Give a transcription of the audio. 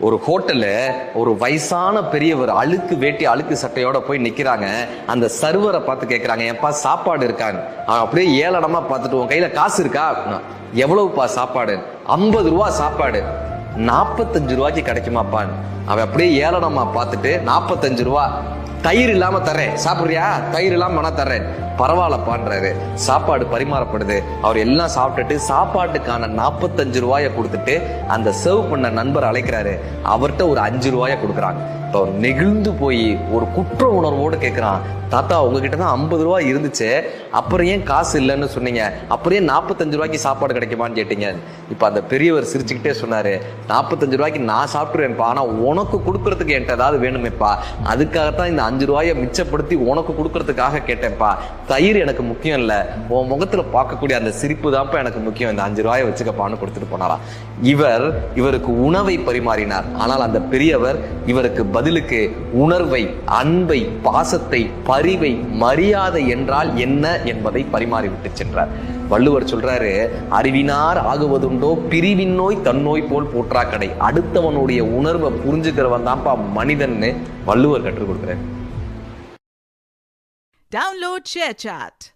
ஒரு ஹோட்டல்ல ஒரு வயசான பெரியவர் அழுக்கு வேட்டி அழுக்கு சட்டையோட போய் நிக்கிறாங்க. அந்த சர்வரை பார்த்து கேட்கறாங்க ஏன்பா சாப்பாடு இருக்கான்னு? அவன் அப்படியே ஏளனமா பார்த்துட்டு உன் கையில காசு இருக்கா? அப்படின்னா, எவ்வளவுப்பா சாப்பாடு? ஐம்பது ரூபா சாப்பாடு. நாற்பத்தஞ்சு ரூபாய்க்கு கிடைக்குமாப்பான்னு. அவன் அப்படியே ஏளனமா பார்த்துட்டு நாற்பத்தஞ்சு ரூபா. தயிர் இல்லாம தர்றேன். சாப்பிடுறியா? தயிர் இல்லாம வேணா தர்றேன். பரவாயில்லப்பான்றாரு. சாப்பாடு பரிமாறப்படுது. அவர் எல்லாம் சாப்பிட்டுட்டு சாப்பாட்டுக்கான நாற்பத்தஞ்சு ரூபாயை கொடுத்துட்டு அந்த சர்வ் பண்ண நண்பர் அழைக்கிறாரு. அவர்கிட்ட ஒரு அஞ்சு ரூபாயை கொடுக்குறாங்க. இப்போ நெகிழ்ந்து போய் ஒரு குற்ற உணர்வோடு கேட்குறான் தாத்தா உங்ககிட்ட தான் ஐம்பது ரூபா இருந்துச்சு. அப்புறம் ஏன் காசு இல்லைன்னு சொன்னீங்க? அப்புறம் ஏன் நாற்பத்தஞ்சு ரூபாய்க்கு சாப்பாடு கிடைக்குமான்னு கேட்டீங்க. இப்போ அந்த பெரியவர் சிரிச்சுக்கிட்டே சொன்னார். நாற்பத்தஞ்சு ரூபாய்க்கு நான் சாப்பிட்ருவேன்ப்பா ஆனால் உனக்கு கொடுக்கறதுக்கு என்கிட்ட ஏதாவது வேணுமேப்பா. அதுக்காகத்தான் இந்த அஞ்சு ரூபாயை மிச்சப்படுத்தி உனக்கு கொடுக்கறதுக்காக கேட்டேன்ப்பா. தயிர் எனக்கு முக்கியம் இல்லை. உன் முகத்துல பார்க்கக்கூடிய அந்த சிரிப்பு தான்ப்பா எனக்கு முக்கியம். இந்த அஞ்சு ரூபாயை வச்சுக்கப்பான்னு கொடுத்துட்டு போனாரா. இவர் இவருக்கு உணவை பரிமாறினார். ஆனால் அந்த பெரியவர் இவருக்கு பதிலுக்கு உணர்வை அன்பை பாசத்தை பரிவை மரியாதை என்றால் என்ன என்பதை பரிமாறிவிட்டு சென்றார். வள்ளுவர் சொல்றாரு அறிவினார் ஆகுவதுண்டோ பிரிவின் நோய் தன்னோய் போல் போற்றாக்கடை அடுத்தவனுடைய உணர்வை புரிஞ்சுக்கிறவன் தான்ப்பா மனிதன்னு வள்ளுவர் கற்றுக் கொடுக்குறாரு. Download ShareChat.